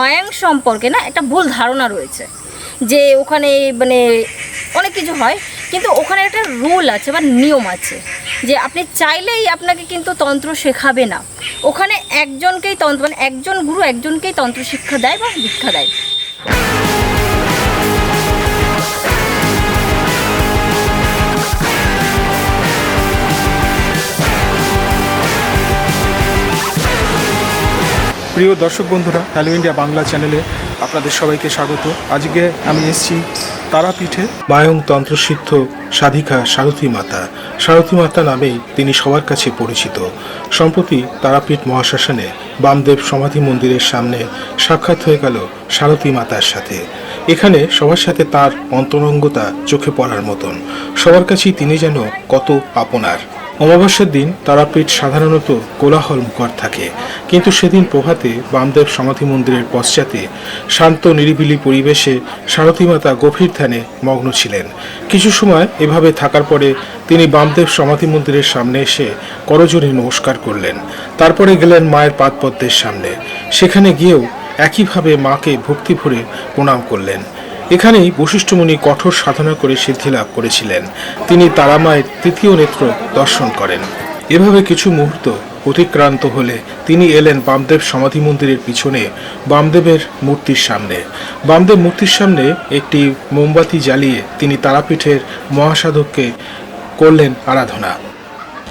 মায়াং সম্পর্কে না একটা ভুল ধারণা রয়েছে। যে ওখানে মানে অনেক কিছু হয়, কিন্তু ওখানে একটা রুল আছে বা নিয়ম আছে। যে আপনি চাইলেই আপনাকে কিন্তু তন্ত্র শেখাবে না। ওখানে একজনকেই তন্ত্র মানে একজন গুরু একজনকেই তন্ত্র শিক্ষা দেয় বা দীক্ষা দেয়। প্রিয় দর্শক বন্ধুরা হ্যালো ইন্ডিয়া বাংলা চ্যানেলে আপনাদের সবাইকে স্বাগত। আজকে আমি এসেছি তারাপীঠে মায়ং তন্ত্রসিদ্ধ সাধিকা সারথী মাতা। সারথী মাতা নামেই তিনি সবার কাছে পরিচিত। সম্প্রতি তারাপীঠ মহাশ্মশানে বামদেব সমাধি মন্দিরের সামনে সাক্ষাৎ হয়ে গেল সারথী মাতার সাথে। এখানে সবার সাথে তার অন্তরঙ্গতা চোখে পড়ার মতন। সবার কাছেই তিনি যেন কত আপনার। অমাবস্যার দিন তারাপীঠ সাধারণত কোলাহল মুখর থাকে। কিন্তু সেদিন প্রভাতে বামদেব সমাধি মন্দিরের পশ্চাতে শান্ত, নিরিবিলি পরিবেশে সারথী মাতা গভীর ধ্যানে মগ্ন ছিলেন। কিছু সময় এভাবে থাকার পরে তিনি বামদেব সমাধি মন্দিরের সামনে এসে করজোরে নমস্কার করলেন। তারপরে গেলেন মায়ের পাদপদ্মের সামনে। সেখানে গিয়েও একইভাবে মাকে ভক্তি ভরে প্রণাম করলেন। এখানেই বশিষ্ঠমুনি কঠোর সাধনা করে সিদ্ধি লাভ করেছিলেন। তিনি তারামায়ের তৃতীয় নেত্র দর্শন করেন। এভাবে কিছু মুহূর্ত অতিক্রান্ত হলে তিনি এলেন বামদেব সমাধি মন্দিরের পিছনে, বামদেবের মূর্তির সামনে। বামদেব মূর্তির সামনে একটি মোমবাতি জ্বালিয়ে তিনি তারাপীঠের মহাসাধককে করলেন আরাধনা।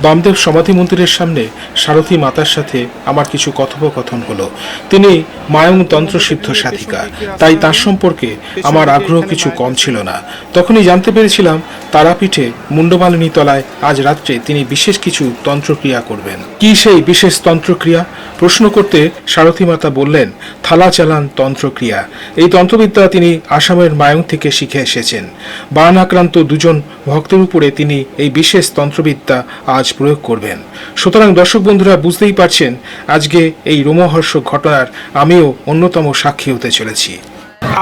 বামদেব সমাধি মন্দিরের সামনে সারথী মাতার সাথে আমার কিছু কথোপকথন হলো। তিনি মায়ং তন্ত্রসিদ্ধ সাধিকা, তাই তার সম্পর্কে আমার আগ্রহ কিছু কম ছিল না। তখনই জানতে পেরেছিলাম তারাপীঠে মুন্ডমালিনী তলায় আজ রাত্রে তিনি বিশেষ কিছু তন্ত্রক্রিয়া করবেন। কি সেই বিশেষ তন্ত্রক্রিয়া? প্রশ্ন করতে সারথী মাতা বললেন, থালা চালান তন্ত্রক্রিয়া। এই তন্ত্রবিদ্যা তিনি আসামের মায়ং থেকে শিখে এসেছেন। বান আক্রান্ত দুজন ভক্তের উপরে তিনি এই বিশেষ তন্ত্রবিদ্যা আজ প্রয়োগ করবেন। সুতরাং দর্শক বন্ধুরা বুঝতেই পারছেন আজকে এই রোমহর্ষক ঘটনার আমিও অন্যতম সাক্ষী হতে চলেছি।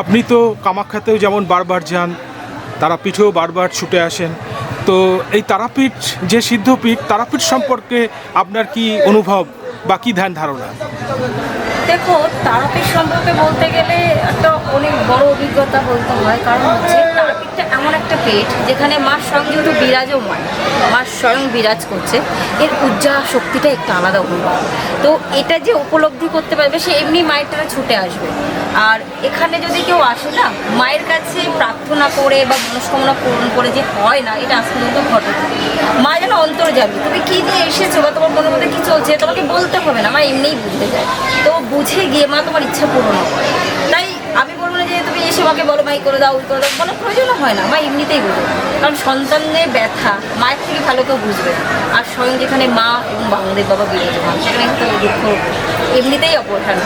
আপনি তো কামাখ্যাতেও যেমন বারবার যান তারাপীঠেও বারবার ছুটে আসেন তো এই তারাপীঠ যে সিদ্ধপীঠ তারাপীঠ সম্পর্কে আপনার কি অনুভব বা কি ধ্যান ধারণা? দেখো তারাপীঠ সম্পর্কে বলতে গেলে একটা অনেক বড় অভিজ্ঞতা বলতে হয় কারণ হচ্ছে তারাপীঠটা এমন একটা পেট যেখানে মা স্বয়ং যেহেতু বিরাজমান মা স্বয়ং বিরাজ করছে। এর উজ্জ্বল শক্তিটা একটু আলাদা অনুভব। তো এটা যে উপলব্ধি করতে পারবে, সে এমনি মায়ের ছুটে আসবে। আর এখানে যদি কেউ আসে না, মায়ের কাছে প্রার্থনা করে বা মনস্কামনা পূরণ করে যে হয় না, এটা আজ পর্যন্ত ঘটনা। মা যেন অন্তর যাবে তুমি কী দিয়ে এসেছ বা তোমার মনের মধ্যে কি চলছে, তোমাকে বলতে হবে না। মা এমনিই বুঝতে যায়। তো বুঝে গিয়ে মা তোমার ইচ্ছা পূরণ করে তাই আমি বলব না যে তুমি এসে মাকে বলো মাই করে দাও করে দাও। কোনো প্রয়োজনও হয় না মা এমনিতেই বুঝবে কারণ সন্তানের ব্যথা, মায়ের থেকে ভালো কেউ বুঝবে আর স্বয়ং যেখানে মা এবং বাংলাদেশ বাবা বিরাজমান, সেখানে কিন্তু দুঃখ এমনিতেই অপসারণ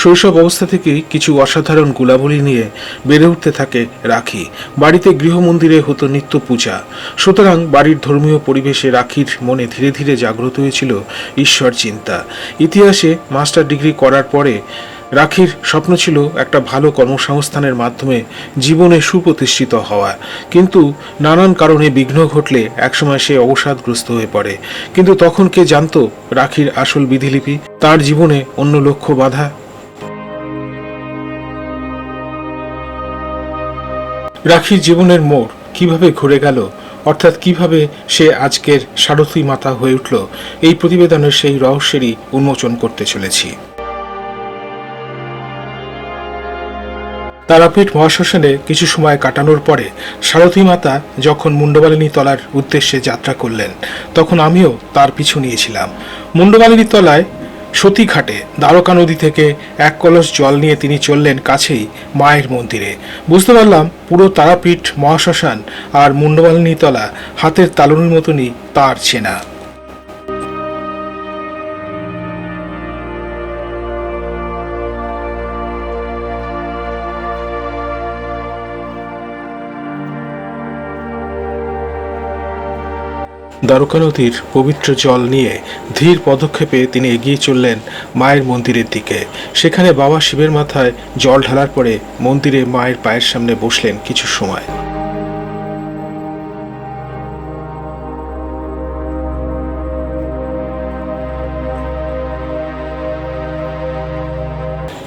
শৈশব অবস্থা থেকেই কিছু অসাধারণ গুলাবলী নিয়ে বেড়ে উঠতে থাকে রাখি। বাড়িতে গৃহমন্দিরে হতো নিত্য পূজা। সুতরাং বাড়ির ধর্মীয় পরিবেশে রাখির মনে ধীরে ধীরে জাগ্রত হয়েছিল ঈশ্বর চিন্তা ইতিহাসে মাস্টার ডিগ্রি করার পরে রাখির স্বপ্ন ছিল একটা ভালো কর্মসংস্থানের মাধ্যমে জীবনে সুপ্রতিষ্ঠিত হওয়া। কিন্তু নানান কারণে বিঘ্ন ঘটলে একসময় সে অবসাদগ্রস্ত হয়ে পড়ে। কিন্তু তখন কে জানতো রাখির আসল বিধিলিপি? তার জীবনে অন্য লক্ষ্য বাধা? রাখির জীবনের মোড় কীভাবে ঘুরে গেল? অর্থাৎ কীভাবে সে আজকের সারথী মাতা হয়ে উঠল? এই প্রতিবেদনের সেই রহস্যেরই উন্মোচন করতে চলেছি। তারাপীঠ মহাশ্মশানে কিছু সময় কাটানোর পরে সারথী মাতা যখন মুন্ডমালিনী তলার উদ্দেশ্যে যাত্রা করলেন, তখন আমিও তার পিছু নিয়েছিলাম। মুন্ডমালিনী তলায় সতীঘাটে দ্বারকা নদী থেকে এক কলস জল নিয়ে তিনি চললেন কাছেই মায়ের মন্দিরে। বুঝতে পারলাম পুরো তারাপীঠ মহাশ্মশান আর মুন্ডমালিনী তলা হাতের তালুর মতনই তার চেনা। দ্বারকা নদীর পবিত্র জল নিয়ে ধীর পদক্ষেপে তিনি এগিয়ে চললেন মায়ের মন্দিরের দিকে। সেখানে বাবা শিবের মাথায় জল ঢালার পরে মন্দিরে মায়ের পায়ের সামনে বসলেন কিছু সময়।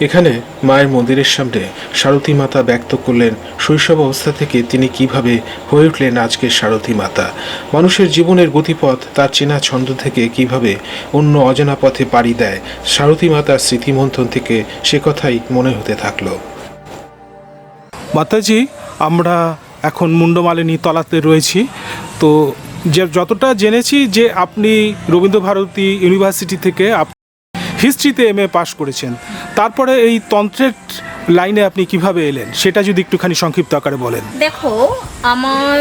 এখানে মায়ের মন্দিরের সামনে সারথী মাতা ব্যক্ত করলেন শৈশব অবস্থা থেকে তিনি কীভাবে হয়ে উঠলেন আজকের সারথী মাতা। মানুষের জীবনের গতিপথ, তার চেনা ছন্দ থেকে কীভাবে অন্য অজানা পথে পাড়ি দেয়, সারথী মাতার স্মৃতিমন্থন থেকে সে কথাই মনে হতে থাকল। মাতাজি, আমরা এখন মুন্ডমালিনী তলাতে রয়েছি। তো যে, যতটা জেনেছি যে, আপনি রবীন্দ্রভারতী ইউনিভার্সিটি থেকে হিস্ট্রিতে এম এ পাশ করেছেন। তারপরে এই তন্ত্রের লাইনে আপনি কীভাবে এলেন? সেটা যদি একটুখানি সংক্ষিপ্ত আকারে বলেন। দেখো, আমার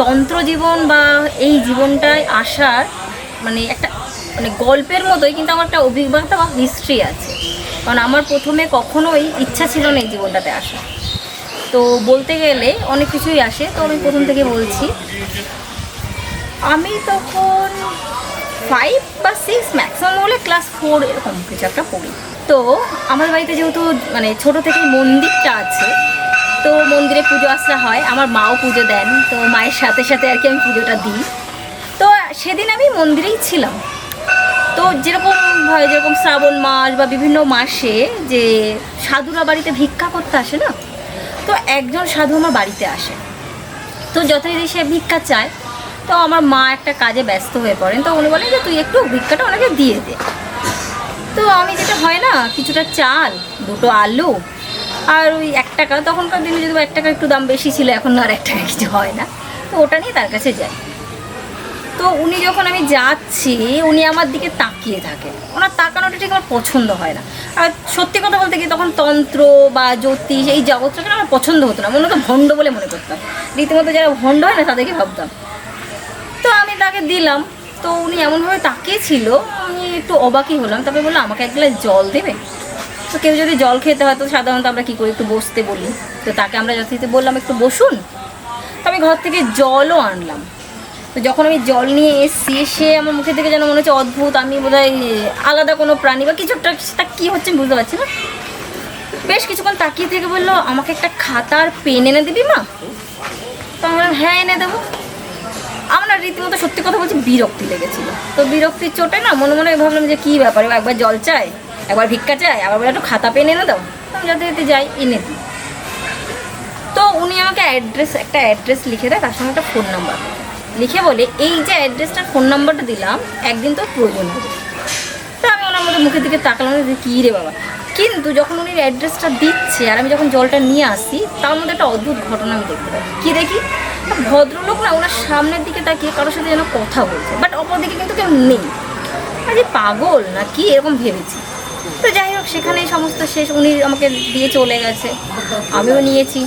তন্ত্র জীবন বা এই জীবনটায় আসার মানে একটা মানে গল্পের মতোই কিন্তু আমার একটা অভিজ্ঞতা বা হিস্ট্রি আছে। কারণ আমার প্রথমে কখনোই ইচ্ছা ছিল না এই জীবনটাতে আসা। তো বলতে গেলে অনেক কিছুই আসে, তো আমি প্রথম থেকে বলছি। আমি তখন ফাইভ বা সিক্স ম্যাক্সিমাম হলে ক্লাস ফোর এরকম কিছু একটা পড়ি। তো আমার বাড়িতে যেহেতু মানে ছোট থেকেই মন্দিরটা আছে, তো মন্দিরে পুজো আসা হয়। আমার মাও পুজো দেন, তো মায়ের সাথে সাথে আর কি আমি পুজোটা দিই। তো সেদিন আমি মন্দিরেই ছিলাম। তো যেরকম হয়, যেরকম শ্রাবণ মাস বা বিভিন্ন মাসে যে সাধুরা বাড়িতে ভিক্ষা করতে আসে না, তো একজন সাধু আমার বাড়িতে আসে। তো যথারীতি সে ভিক্ষা চায়। তো আমার মা একটা কাজে ব্যস্ত হয়ে পড়েন, তো উনি বলেন যে তুই একটু ভিক্ষাটা ওনাকে দিয়ে দে। তো আমি যেটা হয় না, কিছুটা চাল, দুটো আলু আর ওই এক টাকা, তখনকার দিনে যদি এক টাকা একটু দাম বেশি ছিল, এখন আর এক টাকা কিছু হয় না। তো ওটা নিয়ে তার কাছে যাই। তো উনি যখন আমি যাচ্ছি, উনি আমার দিকে তাকিয়ে থাকে ওনার তাকানোটা ঠিক আমার পছন্দ হয় না। আর সত্যি কথা বলতে কি, তখন তন্ত্র বা জ্যোতিষ, এই জগৎটাকে আমার পছন্দ হতো না। মনে হতো ভণ্ড বলে মনে করতাম। রীতিমতো যারা ভণ্ড হয় না, তাদেরকে ভাবতাম। তাকে দিলাম, তো উনি এমনভাবে তাকিয়েছিল, আমি একটু অবাকই হলাম। তারপরে বলল, আমাকে এক গ্লাস জল দেবে? তো কেউ যদি জল খেতে হয়, তো সাধারণত আমরা কী করি? একটু বসতে বলি। তো তাকে আমরা যথারীতি বললাম, একটু বসুন। তো আমি ঘর থেকে জলও আনলাম। তো যখন আমি জল নিয়ে এসছি, সে আমার মুখের দিকে যেন মনে হচ্ছে অদ্ভুত, আমি বোধহয় আলাদা কোনো প্রাণী বা কিছু একটা কী হচ্ছে বুঝতে পারছি না। বেশ কিছুক্ষণ তাকিয়ে থেকে বলল, আমাকে একটা খাতার পেন এনে দিবি মা? তো আমি বললাম হ্যাঁ এনে দেবো। আমার রীতিমতো সত্যি কথা বলছি বিরক্তি লেগেছিল। তো বিরক্তির চোটে না মনে মনে ভাবলাম যে কী ব্যাপার একবার জল চাই, একবার ভিক্ষা চাই, আবার বলে একটু খাতা পেন এনে দাও। আমি যাতে যাতে যাই, এনে দিই। তো উনি আমাকে অ্যাড্রেস একটা অ্যাড্রেস লিখে দেয়, তার সঙ্গে একটা ফোন নাম্বার লিখে বলে, এই যে অ্যাড্রেসটার ফোন নাম্বারটা দিলাম, একদিন তো প্রয়োজন হবে। তো আমি ওনার মধ্যে মুখের দিকে তাকালাম, যে কী রে বাবা। কিন্তু যখন উনি অ্যাড্রেসটা দিচ্ছে, আর আমি যখন জলটা নিয়ে আসি, তার মধ্যে একটা অদ্ভুত ঘটনা আমি দেখতে পাই। কী দেখি? একটা ভদ্রলোক না ওনার সামনের দিকে তাকিয়ে কারোর সাথে যেন কথা বলছে। বাট অপর দিকে কিন্তু কেউ নেই। আরে পাগল না কি এরকম ভেবেছি। তো যাই হোক, সেখানেই সমস্ত শেষ। উনি আমাকে দিয়ে চলে গেছে। আমিও নিয়েছি।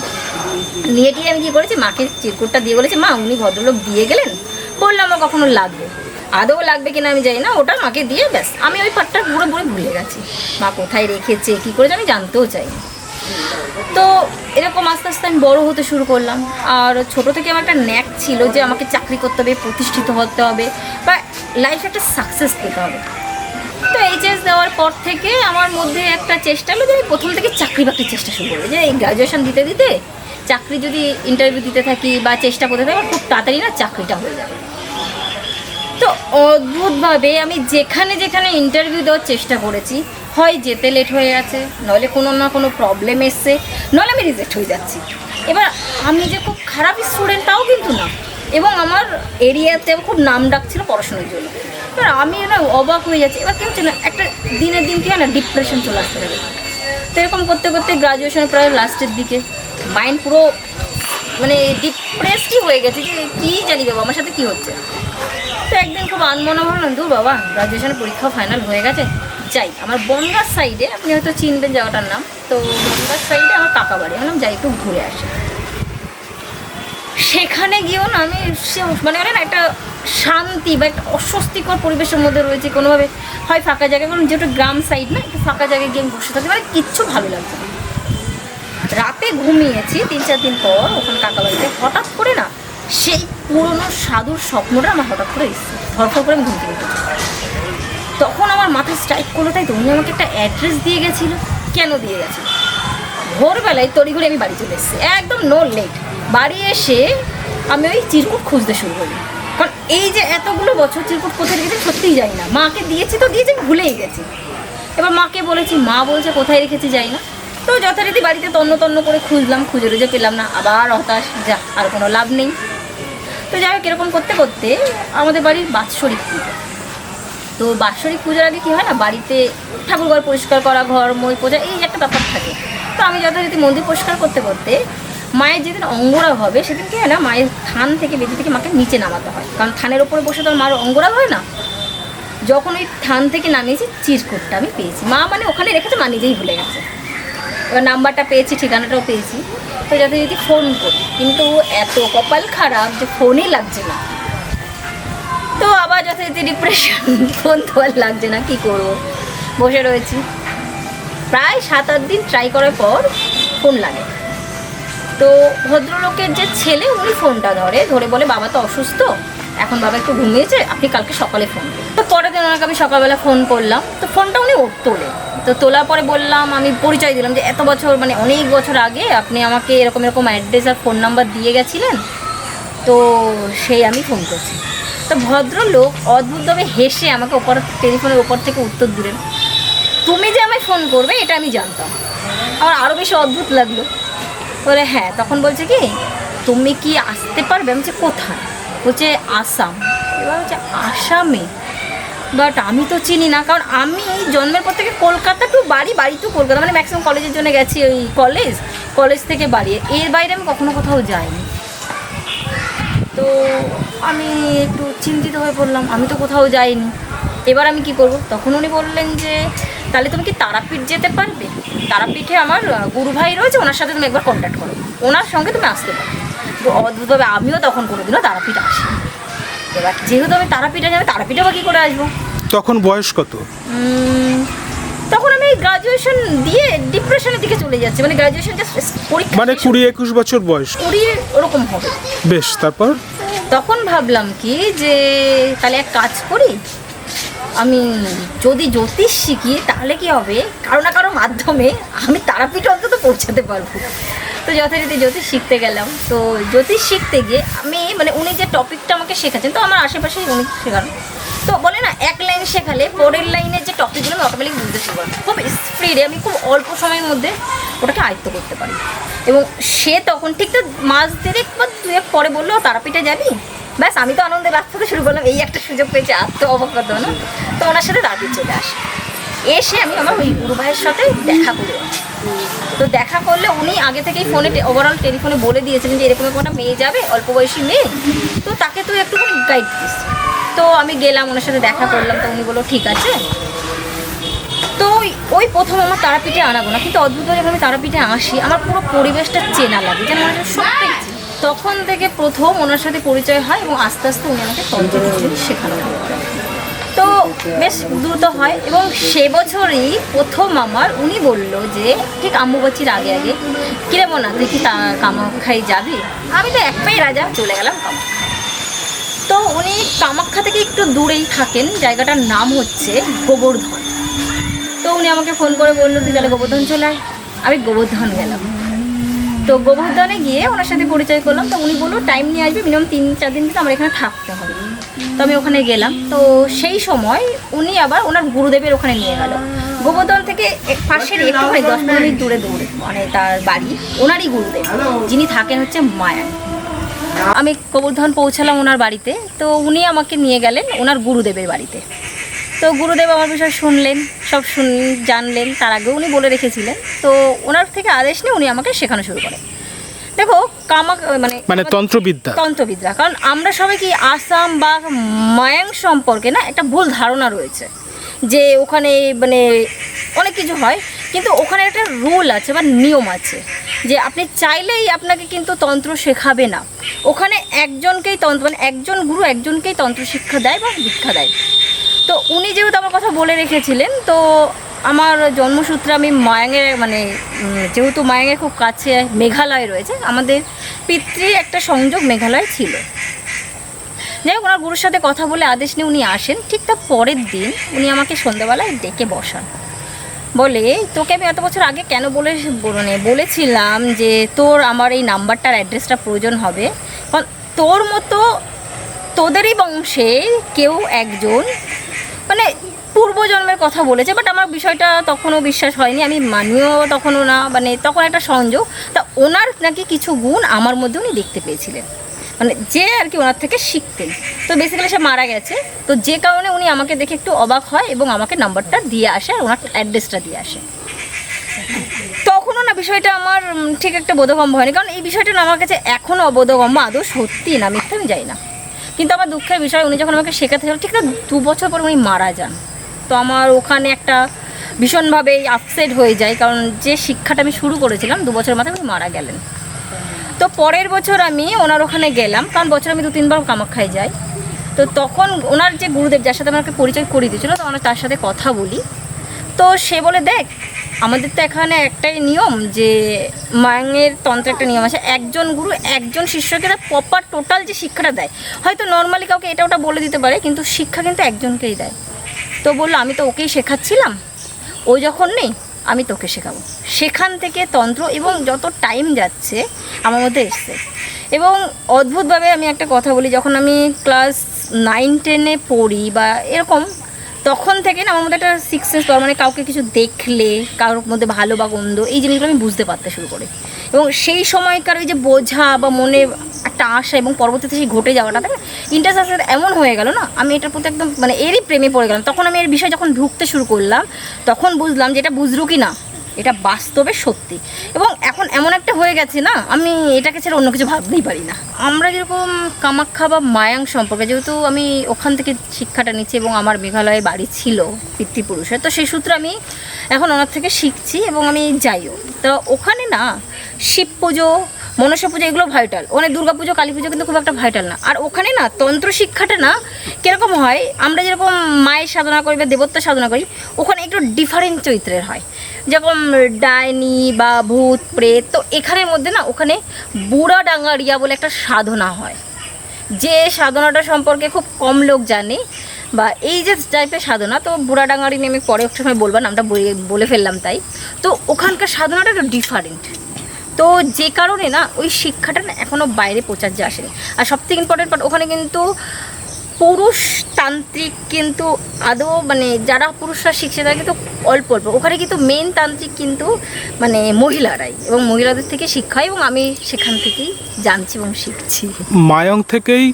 নিয়ে টিয়ে আমি কী করেছি? মাকে চিরকুটটা দিয়ে বলেছি, মা, উনি ভদ্রলোক দিয়ে গেলেন? বলল আমার কখনো লাগবে। আদৌ লাগবে কিনা আমি জানি না। ওটা মাকে দিয়ে ব্যাস। আমি ওই পাটটা পুরো পুরো ভুলে গেছি। মা কোথায় রেখেছে, কী করেছে আমি জানতেও চাই তো এরকম আস্তে আস্তে আমি বড় হতে শুরু করলাম। আর ছোট থেকে আমার একটা ন্যাক ছিল যে আমাকে চাকরি করতে হবে, প্রতিষ্ঠিত হতে হবে বা লাইফে একটা সাকসেস পেতে হবে। তো এইচএস দেওয়ার পর থেকে আমার মধ্যে একটা চেষ্টা হলো যে আমি প্রথম থেকে চাকরি বাকরির চেষ্টা শুরু করব যে এই গ্রাজুয়েশন দিতে দিতে চাকরি যদি ইন্টারভিউ দিতে থাকি বা চেষ্টা করতে থাকি খুব তাড়াতাড়ি না চাকরিটা হয়ে যাবে তো অদ্ভুতভাবে আমি যেখানে যেখানে ইন্টারভিউ দেওয়ার চেষ্টা করেছি হয়, যেতে লেট হয়ে গেছে, নইলে কোনো না কোনো প্রবলেম এসছে, নইলে আমি রিজেক্ট হয়ে যাচ্ছি। এবার আমি যে খুব খারাপ স্টুডেন্ট তাও কিন্তু না। এবং আমার এরিয়াতে খুব নাম ডাক ছিল পড়াশোনার জন্য। এবার আমি না অবাক হয়ে যাচ্ছি। এবার কী হচ্ছে না, একটা দিনের দিন কি হয় না ডিপ্রেশন চলে আসতে থাকে। তো এরকম করতে করতে গ্রাজুয়েশন প্রায় লাস্টের দিকে। মাইন্ড পুরো মানে ডিপ্রেসডই হয়ে গেছে যে কী জানি বাবা, আমার সাথে কী হচ্ছে? তো একদিন খুব আনমনা ভাবলাম দূর বাবা গ্রাজুয়েশনের পরীক্ষা ফাইনাল হয়ে গেছে। যাই, আমার বনগার সাইডে আপনি হয়তো চিনবেন জায়গাটার নাম। তো বনগার সাইডে আমার কাকা বাড়ি ভাবলাম যাই একটু ঘুরে আসি। সেখানে গিয়েও না আমি মানে না, একটা শান্তি বা একটা অস্বস্তিকর পরিবেশের মধ্যে রয়েছে, কোনোভাবে হয় ফাঁকা জায়গায়, কারণ যেহেতু গ্রাম সাইড না, একটু ফাঁকা জায়গায় গিয়ে বসে থাকি মানে কিচ্ছু ভালো লাগছে না। রাতে ঘুমিয়েছি তিন চার দিন পর, ওখানে কাকা বাড়িতে। হঠাৎ করে না, সেই পুরনো সাধুর স্বপ্নটা আমার হঠাৎ করে এসেছে। ধরফর করে আমি ঘুম থেকে তখন আমার মাথায় স্ট্রাইক করল, তাই তো উনি আমাকে একটা অ্যাড্রেস দিয়ে গেছিল। কেন দিয়ে গেছিল? ভোরবেলায় তড়িঘড়ি আমি বাড়ি চলে এসেছি। একদম নো লেট বাড়ি এসে আমি ওই চিরকুট খুঁজতে শুরু করি। কারণ এই যে এতগুলো বছর চিরকুট কোথায় রেখেছি সত্যিই জানি না। মাকে দিয়েছি তো দিয়েছি ভুলেই গেছি। এবার মাকে বলেছি, মা বলছে কোথায় রেখেছি যাই না? তো যথারীতি বাড়িতে তন্ন তন্ন করে খুঁজলাম, খুঁজে রুজে পেলাম না। আবার হতাশ, যা, আর কোনো লাভ নেই। তো যাই হোক, এরকম করতে করতে আমাদের বাড়ির বাৎসরিক পুজো। তো বাৎসরিক পুজোর আগে কী হয় না, বাড়িতে ঠাকুরঘর পরিষ্কার করা, ঘর, মই পূজা, এই একটা ব্যাপার থাকে। তো আমি যথারীতি মন্দির পরিষ্কার করতে করতে মায়ের যেদিন অঙ্গরাগ হবে, সেদিন কি হয় না, মায়ের থান থেকে বেদি থেকে মাকে নিচে নামাতে হয়। কারণ থানের ওপরে বসে তো মার অঙ্গরাগ হয় না। যখন ওই থান থেকে নামিয়েছি, চিরকুটটা আমি পেয়েছি। মা মানে ওখানে রেখেছে মা নিজেই ভুলে গেছে। এবার নাম্বারটা পেয়েছি, ঠিকানাটাও পেয়েছি। তো যাতে যদি ফোন করি। কিন্তু এত কপাল খারাপ যে ফোনই লাগছে না। তো আবার যথারীতি ডিপ্রেশন ফোন তো আর লাগছে না, কী করব? বসে রয়েছি। প্রায় সাত, আট দিন ট্রাই করার পর ফোন লাগে। তো ভদ্রলোকের যে ছেলে, উনি ফোনটা ধরে ধরে বলে, বাবা তো অসুস্থ, এখন বাবা একটু ঘুমিয়েছে, আপনি কালকে সকালে ফোন তো পরের দিন ওনাকে আমি সকালবেলা ফোন করলাম। তো ফোনটা উনি তোলে। তো তোলার পরে বললাম, আমি পরিচয় দিলাম যে, এত বছর মানে অনেক বছর আগে আপনি আমাকে এরকম এরকম অ্যাড্রেস আর ফোন নাম্বার দিয়ে গেছিলেন? তো সেই আমি ফোন করছি। তো ভদ্রলোক অদ্ভুতভাবে হেসে আমাকে ওপর টেলিফোনের ওপর থেকে উত্তর দিলেন, তুমি যে আমায় ফোন করবে, এটা আমি জানতাম। আমার আরও বেশি অদ্ভুত লাগল। বলে হ্যাঁ। তখন বলছে কি, তুমি কি আসতে পারবে? আমি বলছি, কোথায়? বলছে, আসাম। এবার হচ্ছে আসামে? বাট আমি তো চিনি না, কারণ আমি জন্মের পর থেকে কলকাতা টু বাড়ি বাড়ি টু কলকাতা মানে ম্যাক্সিমাম কলেজের জন্য গেছি ওই কলেজ কলেজ থেকে বাড়ি। এর বাইরে আমি কখনো কোথাও যাইনি। তো আমি একটু চিন্তিত হয়ে পড়লাম আমি তো কোথাও যাইনি। এবার আমি কি করব? তখন উনি বললেন যে তাহলে তুমি কি তারাপীঠ যেতে পারবে? তারাপীঠে আমার গুরু ভাই রয়েছে ওনার সাথে তুমি একবার কন্ট্যাক্ট করো। ওনার সঙ্গে তুমি আসতে পারো। তো অদ্ভুতভাবে আমিও তখন কোনোদিনও তারাপীঠ আসি এবার যেহেতু আমি তারাপীঠে যাবে তারাপীঠে বা কী করে আসব? তখন বয়স কত? তখন আমি গ্রাজুয়েশন দিয়ে ডিপ্রেশনের দিকে চলে যাচ্ছি। মানে গ্রাজুয়েশন জাস্ট পরীক্ষা মানে কুড়ি একুশ বছর বয়স। কুড়ি ওরকম হবে। বেশ তারপর? তখন ভাবলাম কি যে তাহলে এক কাজ করি। আমি যদি জ্যোতিষ শিখি, তাহলে কি হবে? কারও না কারও মাধ্যমে আমি তারাপীঠ অন্তত পৌঁছাতে পারব। তো যথারীতি জ্যোতিষ শিখতে গেলাম। তো জ্যোতিষ শিখতে গিয়ে আমি মানে উনি যে টপিকটা আমাকে শেখাচ্ছেন, তো আমার আশেপাশেই উনি শেখান। তো বলে না, এক লাইন শেখালে পরের লাইনের যে টপিকগুলো আমি অটোমেটিক বুঝতে শিখব খুব স্পিডে আমি খুব অল্প সময়ের মধ্যে ওটাকে আয়ত্ত করতে পারি। এবং সে তখন ঠিক তো মাস দেড়েক বা দুয়েক পরে বলল তারাপীঠে যাবি? ব্যাস, আমি তো আনন্দে রাস্তাতে শুরু করলাম, এই একটা সুযোগ পেয়েছি, আর তো অবাক না। তো ওনার সাথে তারাপীঠ চলে আসে। এসে আমি আমার ওই গুরু ভাইয়ের সাথে দেখা করে। তো দেখা করলে উনি আগে থেকেই ফোনে ওভারঅল টেলিফোনে বলে দিয়েছিলেন যে, এরকম একটা মেয়ে যাবে, অল্প বয়সী মেয়ে। তো তাকে তুই একটুখানি গাইড দিস তো আমি গেলাম, ওনার সাথে দেখা করলাম, তো উনি বলল, ঠিক আছে। তো ওই- প্রথম আমার তারাপীঠে আনাবো না, কিন্তু অদ্ভুত যখন আমি তারাপীঠে আসি, আমার পুরো পরিবেশটা চেনা লাগে, যেন মনে সত্যি। তখন থেকে প্রথম ওনার সাথে পরিচয় হয় এবং আস্তে আস্তে উনি আমাকে তন্ত্র শেখানো তো বেশ দ্রুত হয় এবং সে বছরই প্রথম আমার উনি বলল যে, ঠিক আম্বুবাচির আগে আগে, কিরে বোনা, তুই কি কামাখ্যায় যাবি? আমি তো এক পায়ে রাজা, চলে গেলাম কামাখ্যা তো উনি কামাখ্যা থেকে একটু দূরেই থাকেন। জায়গাটার নাম হচ্ছে গোবর্ধন। তো উনি আমাকে ফোন করে বলল, তুই তাহলে গোবর্ধন চলে আয়। আমি গোবর্ধন গেলাম। তো গোবর্ধনে গিয়ে ওনার সাথে পরিচয় করলাম। তো উনি বলল টাইম নিয়ে আসবে মিনিমাম তিন, চার দিন কিন্তু আমার এখানে থাকতে হবে। তো আমি ওখানে গেলাম। তো সেই সময় উনি আবার ওনার গুরুদেবের ওখানে নিয়ে গেল। গোবর্ধন থেকে পাশের একটুখানি দশ পনেরো মিনিট দূরে দৌড়ে মানে তার বাড়ি। ওনারই গুরুদেব। যিনি থাকেন হচ্ছে মায়া আমি গোবর্ধন পৌঁছালাম ওনার বাড়িতে। তো উনি আমাকে নিয়ে গেলেন ওনার গুরুদেবের বাড়িতে। তো গুরুদেব আমার বিষয়ে শুনলেন সব শুন জানলেন তার আগেও উনি বলে রেখেছিলেন। তো ওনার থেকে আদেশ নিয়ে উনি আমাকে শেখানো শুরু করেন। দেখো কামাক মানে মানে তন্ত্রবিদ্যা। তন্ত্রবিদ্যা কারণ আমরা সবাই কি আসাম বা মায়াং সম্পর্কে না একটা ভুল ধারণা রয়েছে। যে ওখানে মানে অনেক কিছু হয় কিন্তু ওখানে একটা রুল আছে বা নিয়ম আছে যে আপনি চাইলেই আপনাকে কিন্তু তন্ত্র শেখাবে না। ওখানে একজনকেই তন্ত্র মানে একজন গুরু একজনকেই তন্ত্র শিক্ষা দেয় বা দীক্ষা দেয়। তো উনি যেহেতু আমার কথা বলে রেখেছিলেন, তো আমার জন্মসূত্রে আমি মায়াঙের মানে যেহেতু মায়াঙের খুব কাছে মেঘালয় রয়েছে, আমাদের পিতৃ একটা সংযোগ মেঘালয় ছিল। যাই হোক, ওনার গুরুর সাথে কথা বলে আদেশ নিয়ে উনি আসেন। ঠিক তার পরের দিন উনি আমাকে সন্ধ্যাবেলায় ডেকে বসান। বলে, তোকে আমি এত বছর আগে কেন বলে মানে বলেছিলাম যে, তোর আমার এই নাম্বারটার অ্যাড্রেসটা প্রয়োজন হবে। কারণ তোর মতো তোদেরই বংশে কেউ একজন মানে পূর্বজন্মের কথা বলেছে বাট আমার বিষয়টা তখনও বিশ্বাস হয়নি, আমি মানিও তখনও না মানে তখন একটা সংযোগ। তা ওনার নাকি কিছু গুণ আমার মধ্যে উনি দেখতে পেয়েছিলেন। মানে যে আর কি ওনার থেকে শিখতেন। তো বেসিক্যালি সে মারা গেছে। তো যে কারণে উনি আমাকে দেখে একটু অবাক হয় এবং আমাকে নাম্বারটা দিয়ে আসে আর ওনার অ্যাড্রেসটা দিয়ে আসে। তখনও না বিষয়টা আমার ঠিক একটা বোধগম্য হয়নি। কারণ এই বিষয়টা না আমার কাছে এখনও অবোধগম্য, আদৌ সত্যি না মিথ্যা আমি যাই না। কিন্তু আমার দুঃখের বিষয়, উনি যখন আমাকে শেখাতে ঠিক না দু বছর পর উনি মারা যান। তো আমার ওখানে একটা ভীষণভাবে আপসেট হয়ে যায়। কারণ যে শিক্ষাটা আমি শুরু করেছিলাম, দু বছর মাথায় উনি মারা গেলেন। তো পরের বছর আমি ওনার ওখানে গেলাম, কারণ বছর আমি দু তিনবার কামাখ্যায় যাই। তো তখন ওনার যে গুরুদেব, যার সাথে আমাকে পরিচয় করিয়ে দিয়েছিল, তো তার সাথে কথা বলি। তো সে বলে, দেখ, আমাদের তো এখানে একটাই নিয়ম যে মায়ের তন্ত্রে একটা নিয়ম আছে, একজন গুরু, একজন শিষ্যকে তার প্রপার টোটাল যে শিক্ষাটা দেয়। হয়তো নর্মালি কাউকে এটা ওটা বলে দিতে পারে, কিন্তু শিক্ষা কিন্তু একজনকেই দেয়। তো বলল, আমি তো ওকেই শেখাচ্ছিলাম। ও যখন নেই আমি তোকে শেখাবো। সেখান থেকে তন্ত্র এবং যত টাইম যাচ্ছে আমার মধ্যে এসছে। এবং অদ্ভুতভাবে আমি একটা কথা বলি, যখন আমি ক্লাস নাইন টেনে পড়ি বা এরকম তখন থেকে না আমার মধ্যে একটা সিক্স সেন্স পাওয়ার মানে কাউকে কিছু দেখলে, কারোর মধ্যে ভালো বা গন্ধ এই জিনিসগুলো আমি বুঝতে পারতে শুরু করি। এবং সেই সময়কার ওই যে বোঝা বা মনে একটা আশা এবং পরবর্তীতে সেই ঘটে যাওয়াটা, তাই ইন্টারেস্ট আসলে এমন হয়ে গেল না, আমি এটার প্রতি একদম মানে এরই প্রেমে পড়ে গেলাম। তখন আমি এর বিষয়ে যখন ঢুকতে শুরু করলাম, তখন বুঝলাম যে এটা বুঝরু কি না এটা বাস্তবে সত্যি। এবং এখন এমন একটা হয়ে গেছে না, আমি এটাকে ছেড়ে অন্য কিছু ভাবতেই পারি না। আমরা যেরকম কামাখ্যা বা মায়াং সম্পর্কে, যেহেতু আমি ওখান থেকে শিক্ষাটা নিচ্ছি এবং আমার মেঘালয়ে বাড়ি ছিল পিতৃপুরুষের, তো সেই সূত্রে আমি এখন ওনার থেকে শিখছি এবং আমি যাইও। তো ওখানে না, শিব পুজো মনসা পুজো এগুলো ভাইটাল ওখানে দুর্গা পুজো, কালী পুজো কিন্তু খুব একটা ভাইটাল না। আর ওখানে না, তন্ত্র শিক্ষাটা না কীরকম হয়, আমরা যেরকম মায়ের সাধনা করি বা দেবত্ব সাধনা করি, ওখানে একটু ডিফারেন্ট চরিত্রের হয়। যেরকম ডাইনি বা ভূত, প্রেত, তো এখানের মধ্যে না ওখানে বুড়া ডাঙ্গারিয়া বলে একটা সাধনা হয়। যে সাধনাটা সম্পর্কে খুব কম লোক জানে বা এই যে টাইপের সাধনা, তো বুড়া বুড়াডাঙ্গারি নেমে পরে একটা সময় বলব, নামটা বলে ফেললাম তাই। তো ওখানকার সাধনাটা একটু ডিফারেন্ট তো যে কারণে না ওই শিক্ষাটা না এখনও বাইরে প্রচার প্রচার্য আসেনি। আর সব থেকে ইম্পর্টেন্ট পার্ট ওখানে কিন্তু পুরুষ তান্ত্রিক কিন্তু আদৌ মানে যারা পুরুষরা শিখছে তারা কিন্তু অল্প অল্প। ওখানে কিন্তু মেন তান্ত্রিক কিন্তু মানে মহিলারাই এবং মহিলাদের থেকে শিক্ষা এবং আমি সেখান থেকেই জানছি এবং শিখছি। মায়ং থেকেই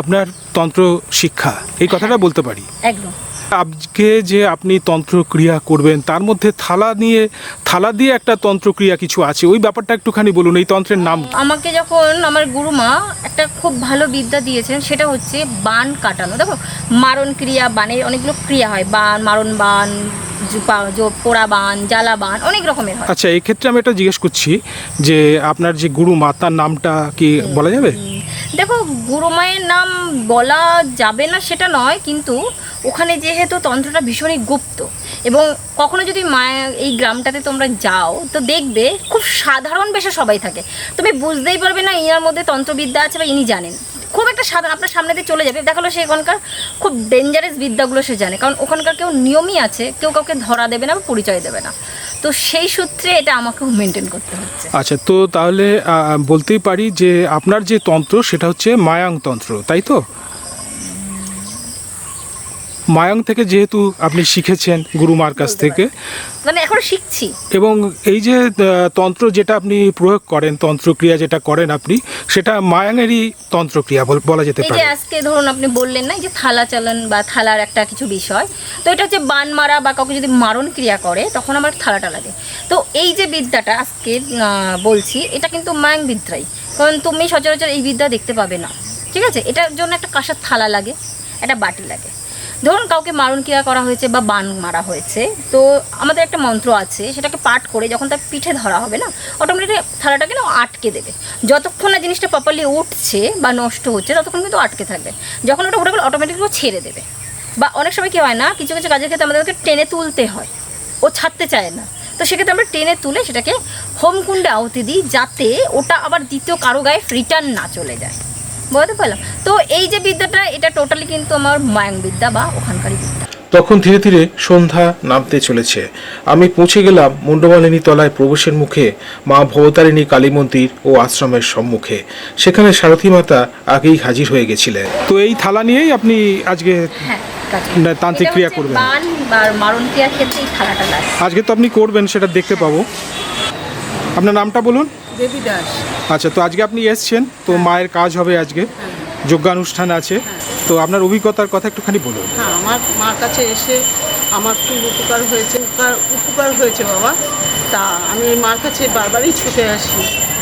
আপনার তন্ত্র শিক্ষা এই কথাটা বলতে পারি? একদম। আজকে যে আপনি তন্ত্রক্রিয়া করবেন তার মধ্যে থালা নিয়ে থালা দিয়ে একটা তন্ত্রক্রিয়া কিছু আছে ওই ব্যাপারটা একটুখানি বলুন এই তন্ত্রের নাম আমাকে যখন আমার গুরুমা একটা খুব ভালো বিদ্যা দিয়েছেন সেটা হচ্ছে বান কাটানো। দেখো মারণ ক্রিয়া বানের অনেকগুলো ক্রিয়া হয় বান মারণ বান পোড়া বান জ্বালা বান অনেক রকমের হয়। আচ্ছা এক্ষেত্রে আমি এটা জিজ্ঞেস করছি যে আপনার যে গুরু মাতার নামটা কি বলা যাবে? দেখো, গুরু মায়ের নাম বলা যাবে না, সেটা নয়, কিন্তু ওখানে যেহেতু তন্ত্রটা ভীষণই গুপ্ত, এবং কখনো যদি মায়া এই গ্রামটাতে তোমরা যাও, তো দেখবে খুব সাধারণ বেশে সবাই থাকে। তুমি বুঝতেই পারবে না ইনার মধ্যে তন্ত্রবিদ্যা আছে বা ইনি জানেন। খুব একটা সাধারণ, আপনার সামনে দিয়ে চলে যাবে। দেখাল সে এখানকার খুব ডেঞ্জারাস বিদ্যাগুলো সে জানে, কারণ ওখানকার কেউ নিয়মই আছে, কেউ কাউকে ধরা দেবে না বা পরিচয় দেবে না। তো সেই সূত্রে এটা আমাকেও মেনটেন করতে হচ্ছে। আচ্ছা তো তাহলে বলতেই পারি যে আপনার যে তন্ত্র সেটা হচ্ছে মায়াং তন্ত্র তাই তো? মায়াং থেকে যেহেতু আপনি শিখেছেন গুরুমার কাছ থেকে মানে এখন শিখছি। এবং এই যে তন্ত্র যেটা আপনি প্রয়োগ করেন তন্ত্রক্রিয়া যেটা করেন আপনি সেটা মায়াঙেরই তন্ত্রক্রিয়া বল- যেতে পারে। আজকে ধরুন আপনি বললেন না যে থালা চালান বা থালার একটা কিছু বিষয় তো এটা হচ্ছে বান মারা বা কাউকে যদি মারণ ক্রিয়া করে তখন আমার থালাটা লাগে। তো এই যে বিদ্যাটা আজকে বলছি এটা কিন্তু মায়াং বিদ্যাই কারণ তুমি সচরাচর এই বিদ্যা দেখতে পাবে না। ঠিক আছে? এটার জন্য একটা কাঁসার থালা লাগে একটা বাটি লাগে। ধরুন কাউকে মারণ ক্রিয়া করা হয়েছে বা বান মারা হয়েছে, তো আমাদের একটা মন্ত্র আছে, সেটাকে পাঠ করে যখন তার পিঠে ধরা হবে না অটোমেটিক থালাটাকে না আটকে দেবে। যতক্ষণ না জিনিসটা প্রপারলি উঠছে বা নষ্ট হচ্ছে, ততক্ষণ কিন্তু আটকে থাকবে। যখন ওটা উঠে গেলে অটোমেটিক ছেড়ে দেবে। বা অনেক সময় কী হয় না, কিছু কিছু কাজের ক্ষেত্রে আমাদেরকে টেনে তুলতে হয়, ও ছাড়তে চায় না। তো সেক্ষেত্রে আমরা টেনে তুলে সেটাকে হোমকুণ্ডে আহুতি দিই, যাতে ওটা আবার দ্বিতীয় কারও গায়ে রিটার্ন না চলে যায়। বুঝতে পারলাম। তো এই যে বিদ্যাটা এটা টোটালি কিন্তু আমার মায়াং বিদ্যা বা ওখানকারই বিদ্যা। তখন ধীরে ধীরে সন্ধ্যা নামতে চলেছে। আমি পৌঁছে গেলাম মুন্ডমালিনী তলায় প্রবেশের মুখে মা ভবতারিণী কালী মন্দির ও আশ্রমের সম্মুখে। সেখানে সারথী মাতা আগেই হাজির হয়ে গেছিলেন। তো এই থালা নিয়েই আপনি আজকে হ্যাঁ তান্ত্রিক ক্রিয়া করবেন। মারণ ক্রিয়ার ক্ষেত্রে এই থালাটা আজকে তো আপনি করবেন সেটা দেখতে পাবো। আপনার নামটা বলুন। দেবী দাস। আচ্ছা তো আজকে আপনি এসছেন তো মায়ের কাজ হবে আজকে যোগ্যানুষ্ঠান আছে তো আপনার অভিজ্ঞতার কথা একটুখানি বলুন। হ্যাঁ আমার মার কাছে এসে আমার খুব উপকার হয়েছে উপকার উপকার হয়েছে বাবা। তা আমি মার কাছে বারবারই ছুটে আসি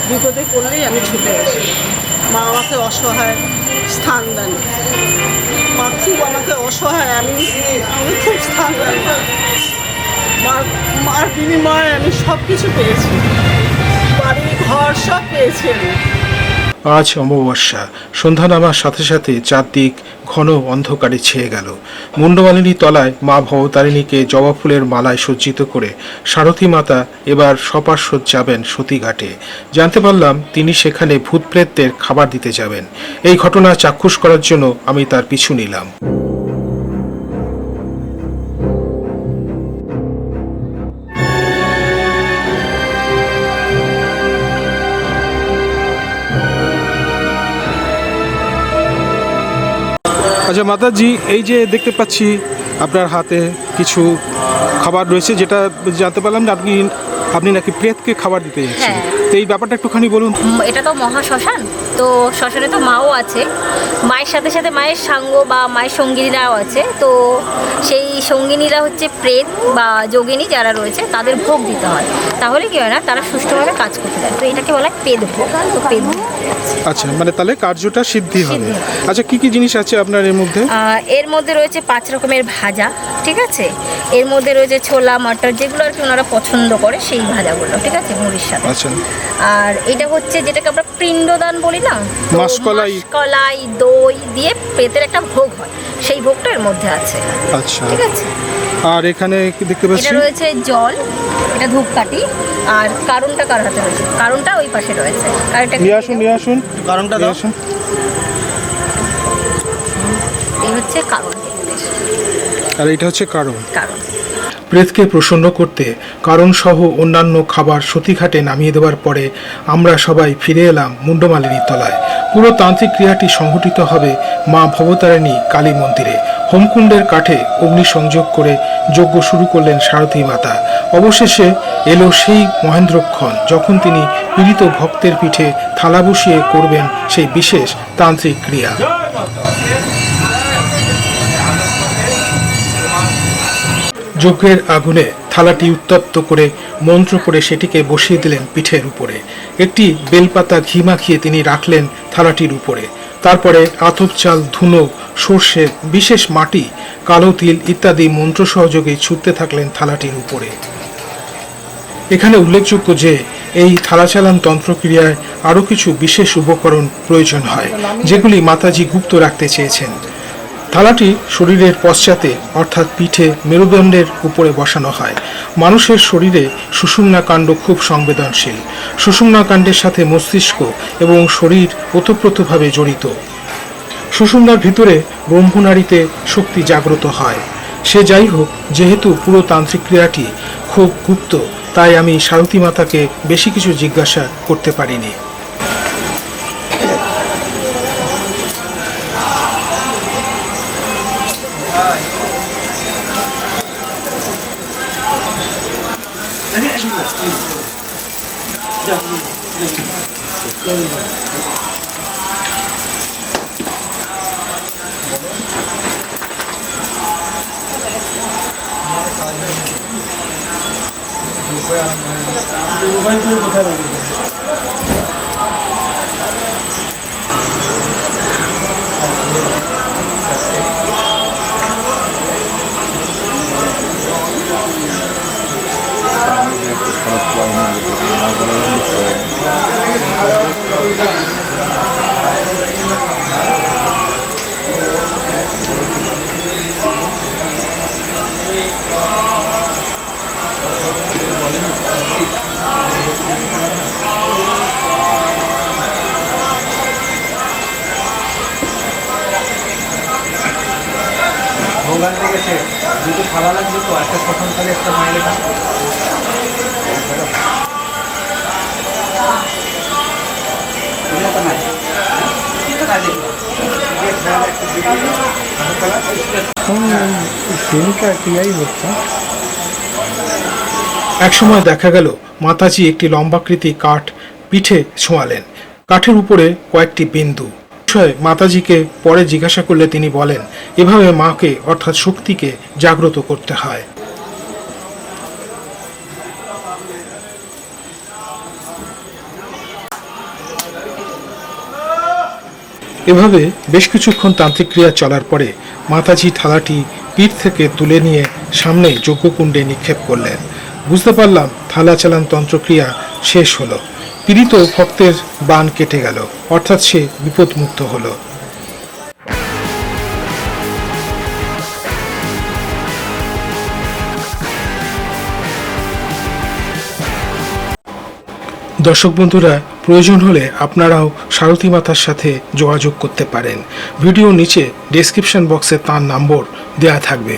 বিপদে পড়লেই আমি ছুটে আসি। মা আমাকে অসহায় স্থান দেন। মা খুব আমাকে অসহায় আমি আমি খুব স্থান দেন। মার মার বিনিময়ে আমি সব কিছু পেয়েছি। বাড়ি ঘর সব পেয়েছি আমি আজ অমাবস্যা। সন্ধ্যা নামার সাথে সাথে চারদিক ঘন অন্ধকারে ছেয়ে গেল। মুন্ডমালিনী তলায় মা ভবতারিণীকে জবা ফুলের মালায় সজ্জিত করে সারথী মাতা এবার সপার্শ্বদ যাবেন সতীঘাটে। জানতে পারলাম তিনি সেখানে ভূতপ্রেতদের খাবার দিতে যাবেন। এই ঘটনা চাক্ষুষ করার জন্য আমি তার পিছু নিলাম। আচ্ছা মাতাজি এই যে দেখতে পাচ্ছি আপনার হাতে কিছু খাবার রয়েছে যেটা জানতে পারলাম যে আপনি আপনি নাকি প্রেতকে খাবার দিতে যাচ্ছেন। হ্যাঁ। তো এই ব্যাপারটা একটুখানি বলুন। এটা তো মহা শ্মশান তো শ্মশানে তো মাও আছে। মায়ের সাথে সাথে মায়ের সাঙ্গ বা মায়ের সঙ্গিনীরাও আছে। তো সেই সঙ্গিনীরা হচ্ছে প্রেত বা যোগিনী যারা রয়েছে তাদের ভোগ দিতে হয়। তাহলে কি হয় না তারা সুষ্ঠুভাবে কাজ করতে দেয় তো এটাকে বলা হয় পেদ ভোগ। তো পেদ আচ্ছা মানে তাহলে কার্যটা সিদ্ধি হবে। আচ্ছা কি কি জিনিস আছে আপনার এর মধ্যে? এর মধ্যে রয়েছে পাঁচ রকমের ভাজা ঠিক আছে? এর মধ্যে রয়েছে ছোলা মটর যেগুলো আর কি ওনারা পছন্দ করে সেই ভাজাগুলো ঠিক আছে? মুড়ির সাথে। আচ্ছা। আর এটা হচ্ছে যেটাকে আমরা পিণ্ডদান বলি না? মাসকলাই। মাসকলাই দই দিয়ে পেতের একটা ভোগ হয়। সেই ভোগটা এর মধ্যে আছে। আচ্ছা। ঠিক আছে? আর এখানে কি দেখতে এটা রয়েছে জল এটা ধূপকাঠি। আর কারণটা কার হাতে রয়েছে? কারণটা ওই পাশে রয়েছে। আর এটা নিয়ে আসুন নিয়ে আসুন। কারণটা দাও। আসুন। এই হচ্ছে কারণ। আর এটা হচ্ছে কারণ। কারণ। প্রেতকে প্রসন্ন করতে কারণসহ অন্যান্য খাবার সতীঘাটে নামিয়ে দেওয়ার পরে আমরা সবাই ফিরে এলাম মুন্ডমালিনীর তলায়। পুরো তান্ত্রিক ক্রিয়াটি সংঘটিত হবে মা ভবতারিণী কালী মন্দিরে। হোমকুণ্ডের কাঠে অগ্নি সংযোগ করে যজ্ঞ শুরু করলেন সারথী মাতা। অবশেষে এলো সেই মহেন্দ্রক্ষণ যখন তিনি পীড়িত ভক্তের পিঠে থালা বসিয়ে করবেন সেই বিশেষ তান্ত্রিক ক্রিয়া। যজ্ঞের আগুনে থালাটি উত্তপ্ত করে মন্ত্র করে সেটিকে বসিয়ে দিলেন পিঠের উপরে। একটি বেলপাতা ঘি মাখিয়ে তিনি রাখলেন থালাটির উপরে। তারপরে আতপ চাল, ধুনো, সর্ষে, বিশেষ মাটি, কালো তিল ইত্যাদি মন্ত্র সহযোগে ছুটতে থাকলেন থালাটির উপরে। এখানে উল্লেখযোগ্য যে, এই থালাচালান তন্ত্রক্রিয়ায় আরও কিছু বিশেষ উপকরণ প্রয়োজন হয়, যেগুলি মাতাজি গুপ্ত রাখতে চেয়েছেন। থালাটি শরীরের পশ্চাতে, অর্থাৎ পিঠে, মেরুদণ্ডের উপরে বসানো হয়। মানুষের শরীরে সুষুম্না কাণ্ড খুব সংবেদনশীল। সুষুম্না কাণ্ডের সাথে মস্তিষ্ক এবং শরীর ওতপ্রোতভাবে জড়িত। সুষুম্নার ভিতরে ব্রহ্মনারীতে শক্তি জাগ্রত হয়। সে যাই হোক যেহেতু পুরো তান্ত্রিক ক্রিয়াটি খুব গুপ্ত, তাই আমি সারথী মাতাকে বেশি কিছু জিজ্ঞাসা করতে পারিনি। 这样，那个，这个，我们，你这，五分钟不开门。ভোগান লেগেছে দুটো থালা লাগবে তো একটা থালে একটা মায়ের একসময় দেখা গেল, মাতাজি একটি লম্বাকৃতি কাঠ পিঠে ছোঁয়ালেন। কাঠের উপরে কয়েকটি বিন্দু। বিষয়ে মাতাজিকে পরে জিজ্ঞাসা করলে তিনি বলেন, এভাবে মাকে, অর্থাৎ শক্তিকে, জাগ্রত করতে হয়। এভাবে বেশ কিছুক্ষণ তান্ত্রিক ক্রিয়া চলার পরে মাতাজি থালাটি পিঠ থেকে তুলে নিয়ে সামনে যজ্ঞকুণ্ডে নিক্ষেপ করলেন। বুঝতে পারলাম থালা চালান তন্ত্রক্রিয়া শেষ হলো। পীড়িত ভক্তের বান কেটে গেল, অর্থাৎ সে বিপদমুক্ত হলো। দর্শক বন্ধুরা প্রয়োজন হলে আপনারাও সারথী মাতার সাথে যোগাযোগ করতে পারেন। ভিডিও নিচে ডেসক্রিপশন বক্সে তার নম্বর দেয়া থাকবে।